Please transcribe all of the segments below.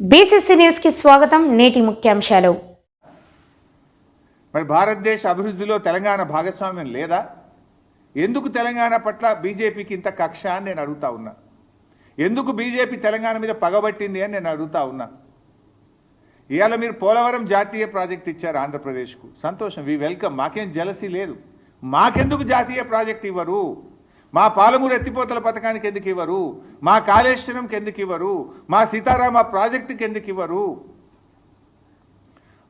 BCC న్యూస్కి స్వాగతం నేటి ముఖ్యాంశాలు. మరి భారతదేశ అభివృద్ధిలో తెలంగాణ భాగస్వామ్యం లేదా? ఎందుకు తెలంగాణ పట్ల బీజేపీకి ఇంత కక్ష అని నేను అడుగుతా ఉన్నా. ఎందుకు బీజేపీ తెలంగాణ మీద పగబట్టింది అని నేను అడుగుతా ఉన్నా. ఇవాళ మీరు పోలవరం జాతీయ ప్రాజెక్ట్ ఇచ్చారు ఆంధ్రప్రదేశ్కు. సంతోషం. We welcome. మాకేం జలసీ లేదు. మాకెందుకు జాతీయ ప్రాజెక్ట్ ఇవ్వరు? మా పాలమూరు ఎత్తిపోతల పథకానికి ఎందుకు ఇవ్వరు? మా కాళేశ్వరంకి ఎందుకు ఇవ్వరు? మా సీతారామ ప్రాజెక్టుకి ఎందుకు ఇవ్వరు?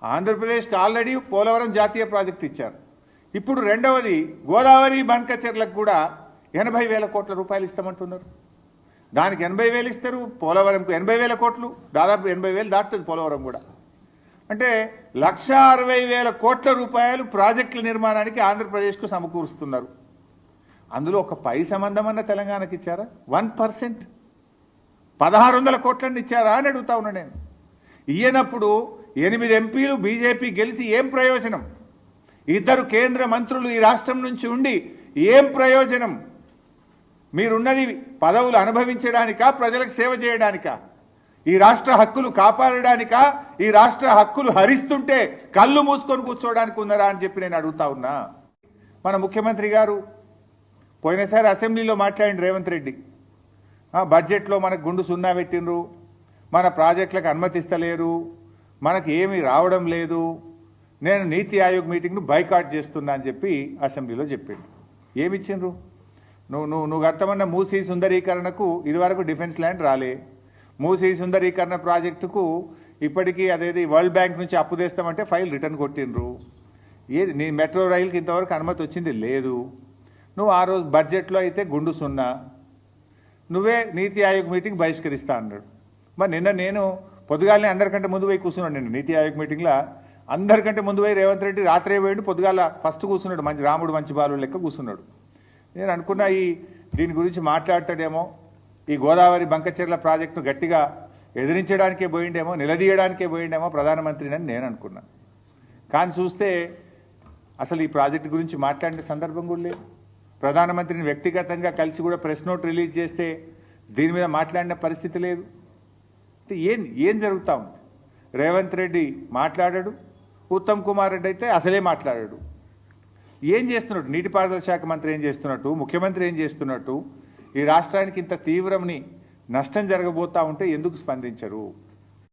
ఆంధ్రప్రదేశ్కి ఆల్రెడీ పోలవరం జాతీయ ప్రాజెక్ట్ ఇచ్చారు. ఇప్పుడు రెండవది గోదావరి బండ్కచెర్లకు కూడా ఎనభై వేల కోట్ల రూపాయలు ఇస్తామంటున్నారు. దానికి ఎనభై వేలు ఇస్తారు పోలవరంకు ఎనభై వేల కోట్లు దాదాపు ఎనభై వేలు దాటుతుంది పోలవరం కూడా. అంటే లక్ష అరవై వేల కోట్ల రూపాయలు ప్రాజెక్టుల నిర్మాణానికి ఆంధ్రప్రదేశ్కు సమకూరుస్తున్నారు. అందులో ఒక పై సంబంధం అన్న తెలంగాణకి ఇచ్చారా? One percent. పదహారు వందల కోట్లని ఇచ్చారా అని అడుగుతా ఉన్నా నేను. ఇయ్యనప్పుడు ఎనిమిది ఎంపీలు బీజేపీ గెలిచి ఏం ప్రయోజనం? ఇద్దరు కేంద్ర మంత్రులు ఈ రాష్ట్రం నుంచి ఉండి ఏం ప్రయోజనం? మీరున్నది పదవులు అనుభవించడానికా ప్రజలకు సేవ చేయడానికా? ఈ రాష్ట్ర హక్కులు కాపాడడానికా? ఈ రాష్ట్ర హక్కులు హరిస్తుంటే కళ్ళు మూసుకొని కూర్చోవడానికి ఉన్నారా అని చెప్పి నేను అడుగుతా ఉన్నా. మన ముఖ్యమంత్రి గారు పోయినసారి అసెంబ్లీలో మాట్లాడండి రేవంత్ రెడ్డి. బడ్జెట్లో మనకు గుండు సున్నా పెట్టినరు మన ప్రాజెక్టులకు అనుమతిస్తలేరు. మనకి ఏమీ రావడం లేదు. నేను నీతి ఆయోగ్ మీటింగ్ను బైకాట్ చేస్తున్నా అని చెప్పి అసెంబ్లీలో చెప్పిండు. ఏమిచ్చిండ్రు? నువ్వు నువ్వు నువ్వు అర్థమన్న మూసీ సుందరీకరణకు ఇదివరకు డిఫెన్స్ ల్యాండ్ రాలే. మూసీ సుందరీకరణ ప్రాజెక్టుకు ఇప్పటికీ అదేది వరల్డ్ బ్యాంక్ నుంచి అప్పు తెస్తామంటే ఫైల్ రిటర్న్ కొట్టిండ్రు. ఏది నీ మెట్రో రైలుకి ఇంతవరకు అనుమతి వచ్చింది లేదు. నువ్వు ఆ రోజు బడ్జెట్లో అయితే గుండు సున్నా. నువ్వే నీతి ఆయోగ్ మీటింగ్ బహిష్కరిస్తా అన్నాడు. మరి నిన్న నేను పొద్దుగాలనే అందరికంటే ముందు పోయి కూర్చున్నాడు నేను నీతి ఆయోగ్ మీటింగ్లో. అందరికంటే ముందు పోయి రేవంత్ రెడ్డి రాత్రే పోయిండు పొద్దుగాల ఫస్ట్ కూర్చున్నాడు మంచి రాముడు మంచి బాలు లెక్క కూర్చున్నాడు. నేను అనుకున్నా ఈ దీని గురించి మాట్లాడతాడేమో ఈ గోదావరి బంకచెర్ల ప్రాజెక్టును గట్టిగా ఎదిరించడానికే పోయిండేమో నిలదీయడానికే పోయిండేమో ప్రధానమంత్రిని అని నేను అనుకున్నా. కానీ చూస్తే అసలు ఈ ప్రాజెక్టు గురించి మాట్లాడిన సందర్భం కూడా లేదు. ప్రధానమంత్రిని వ్యక్తిగతంగా కలిసి కూడా ప్రెస్ నోట్ రిలీజ్ చేస్తే దీని మీద మాట్లాడిన పరిస్థితి లేదు. ఏం ఏం జరుగుతూ ఉంది? రేవంత్ రెడ్డి మాట్లాడాడు ఉత్తమ్ కుమార్ రెడ్డి అయితే అసలే మాట్లాడాడు. ఏం చేస్తున్నట్టు నీటిపారుదల శాఖ మంత్రి ఏం చేస్తున్నట్టు ముఖ్యమంత్రి ఏం చేస్తున్నట్టు ఈ రాష్ట్రానికి ఇంత తీవ్రమని నష్టం జరగబోతా ఉంటే ఎందుకు స్పందించరు?